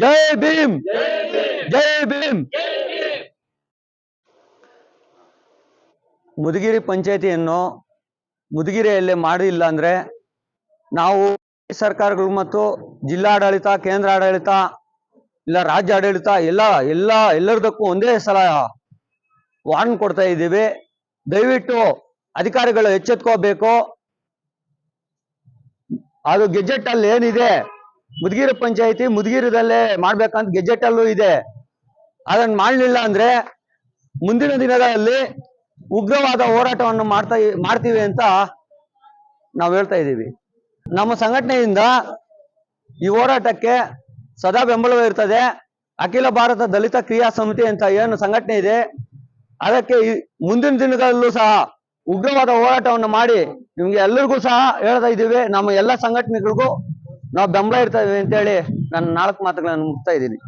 ಜೈ ಭೀಮ್. ಜೈ ಭೀಮ್. ಮುದುಗಿರಿ ಪಂಚಾಯತಿಯನ್ನು ಮುದುಗಿರಿಯಲ್ಲಿ ಮಾಡಿಲ್ಲ ಅಂದ್ರೆ ನಾವು ಸರ್ಕಾರಗಳು ಮತ್ತು ಜಿಲ್ಲಾಡಳಿತ ಕೇಂದ್ರ ಆಡಳಿತ, ಇಲ್ಲ ರಾಜ್ಯ ಆಡಳಿತ, ಎಲ್ಲ ಎಲ್ಲ, ಎಲ್ಲರದಕ್ಕೂ ಒಂದೇ ಸಲ ವಾರ್ನ್ ಕೊಡ್ತಾ ಇದ್ದೀವಿ. ದಯವಿಟ್ಟು ಅಧಿಕಾರಿಗಳು ಎಚ್ಚೆತ್ಕೋಬೇಕು. ಅದು ಗೆಜೆಟ್ ಅಲ್ಲಿ ಏನಿದೆ ಮುದುಗಿರಿ ಪಂಚಾಯತಿ ಮುದ್ಗಿರದಲ್ಲೇ ಮಾಡ್ಬೇಕಂತ ಗೆಜೆಟ್ ಅಲ್ಲೂ ಇದೆ. ಅದನ್ನ ಮಾಡಲಿಲ್ಲ ಅಂದ್ರೆ ಮುಂದಿನ ದಿನಗಳಲ್ಲಿ ಉಗ್ರವಾದ ಹೋರಾಟವನ್ನು ಮಾಡ್ತಾ ಮಾಡ್ತೀವಿ ಅಂತ ನಾವು ಹೇಳ್ತಾ ಇದ್ದೀವಿ. ನಮ್ಮ ಸಂಘಟನೆಯಿಂದ ಈ ಹೋರಾಟಕ್ಕೆ ಸದಾ ಬೆಂಬಲವಿರ್ತದೆ ಅಖಿಲ ಭಾರತ ದಲಿತ ಕ್ರಿಯಾ ಸಮಿತಿ ಅಂತ ಏನು ಸಂಘಟನೆ ಇದೆ, ಅದಕ್ಕೆ ಮುಂದಿನ ದಿನಗಳಲ್ಲೂ ಸಹ ಉಗ್ರವಾದ ಹೋರಾಟವನ್ನು ಮಾಡಿ ನಿಮ್ಗೆ ಎಲ್ಲರಿಗೂ ಸಹ ಹೇಳ್ತಾ ಇದ್ದೀವಿ. ನಮ್ಮ ಎಲ್ಲ ಸಂಘಟನೆಗಳಿಗೂ ನಾವು ಬೆಂಬಲ ಅಂತ ಅಂತೇಳಿ ನನ್ನ ನಾಲ್ಕು ಮಾತುಗಳನ್ನು ಮುಗ್ತಾ ಇದ್ದೀನಿ.